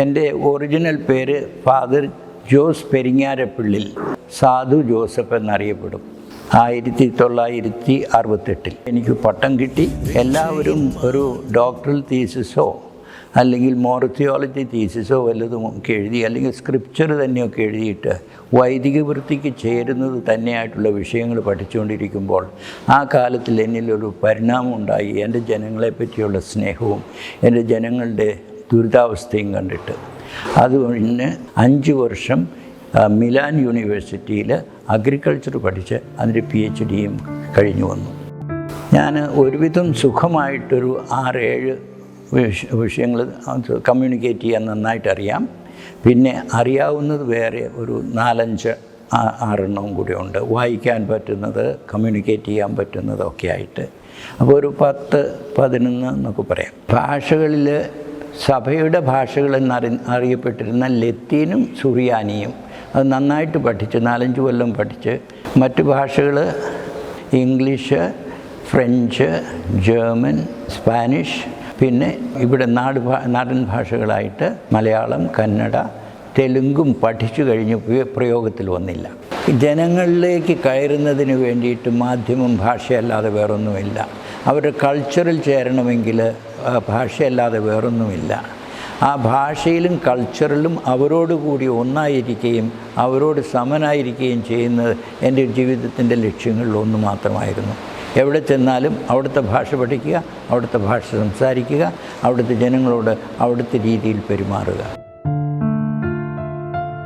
എന്റെ ഒറിജിനൽ പേര് ഫാദർ ജോസ് പെരിങ്ങാരപ്പിള്ളിൽ സാധു ജോസഫ് എന്നറിയപ്പെടും. ആയിരത്തി തൊള്ളായിരത്തി അറുപത്തെട്ടിൽ എനിക്ക് പട്ടം കിട്ടി. എല്ലാവരും ഒരു ഡോക്ടറൽ തീസിസോ അല്ലെങ്കിൽ മോറത്തിയോളജി തീസിസോ വല്ലതും ഒക്കെ എഴുതി അല്ലെങ്കിൽ സ്ക്രിപ്ചർ തന്നെയൊക്കെ എഴുതിയിട്ട് വൈദിക വൃത്തിക്ക് ചേരുന്നത് തന്നെയായിട്ടുള്ള വിഷയങ്ങൾ പഠിച്ചുകൊണ്ടിരിക്കുമ്പോൾ ആ കാലത്തിൽ എന്നിലൊരു പരിണാമം ഉണ്ടായി. എന്റെ ജനങ്ങളെ പറ്റിയുള്ള സ്നേഹവും എന്റെ ജനങ്ങളുടെ ദുരിതാവസ്ഥയും കണ്ടിട്ട്. അത് പിന്നെ അഞ്ച് വർഷം മിലാൻ യൂണിവേഴ്സിറ്റിയിൽ അഗ്രികൾച്ചർ പഠിച്ച് അതിന്റെ പി എച്ച് ഡിയും കഴിഞ്ഞു വന്നു. ഞാൻ ഒരുവിധം സുഖമായിട്ടൊരു ആറ് ഏഴ് വിഷയങ്ങൾ കമ്മ്യൂണിക്കേറ്റ് ചെയ്യാൻ നന്നായിട്ട് അറിയാം പിന്നെ അറിയാവുന്നത് വേറെ ഒരു നാലഞ്ച് ആറെണ്ണവും കൂടെ ഉണ്ട്. വായിക്കാൻ പറ്റുന്നത് കമ്മ്യൂണിക്കേറ്റ് ചെയ്യാൻ പറ്റുന്നതൊക്കെ ആയിട്ട്. അപ്പോൾ ഒരു പത്ത് പതിനൊന്ന് എന്നൊക്കെ പറയാം. ഭാഷകളിൽ സഭയുടെ ഭാഷകൾ എന്നറി അറിയപ്പെട്ടിരുന്ന ലത്തീനും സുറിയാനിയും അത് നന്നായിട്ട് പഠിച്ച് നാലഞ്ച് കൊല്ലം പഠിച്ച് മറ്റു ഭാഷകൾ ഇംഗ്ലീഷ് ഫ്രഞ്ച് ജർമ്മൻ സ്പാനിഷ് പിന്നെ ഇവിടെ നാട് നാടൻ ഭാഷകളായിട്ട് മലയാളം കന്നഡ തെലുങ്കും പഠിച്ചു കഴിഞ്ഞ് പ്രയോഗത്തിൽ വന്നില്ല. ജനങ്ങളിലേക്ക് കയറുന്നതിന് വേണ്ടിയിട്ട് മാധ്യമം ഭാഷയല്ലാതെ വേറൊന്നുമില്ല. അവരുടെ കൾച്ചറിൽ ചേരണമെങ്കിൽ ഭാഷയല്ലാതെ വേറൊന്നുമില്ല. ആ ഭാഷയിലും കൾച്ചറിലും അവരോട് കൂടി ഒന്നായിരിക്കുകയും അവരോട് സമനായിരിക്കുകയും ചെയ്യുന്നത് എന്റെ ജീവിതത്തിന്റെ ലക്ഷ്യങ്ങളിൽ ഒന്ന് മാത്രമായിരുന്നു. എവിടെ ചെന്നാലും അവിടുത്തെ ഭാഷ പഠിക്കുക അവിടുത്തെ ഭാഷ സംസാരിക്കുക അവിടുത്തെ ജനങ്ങളോട് അവിടുത്തെ രീതിയിൽ പെരുമാറുക.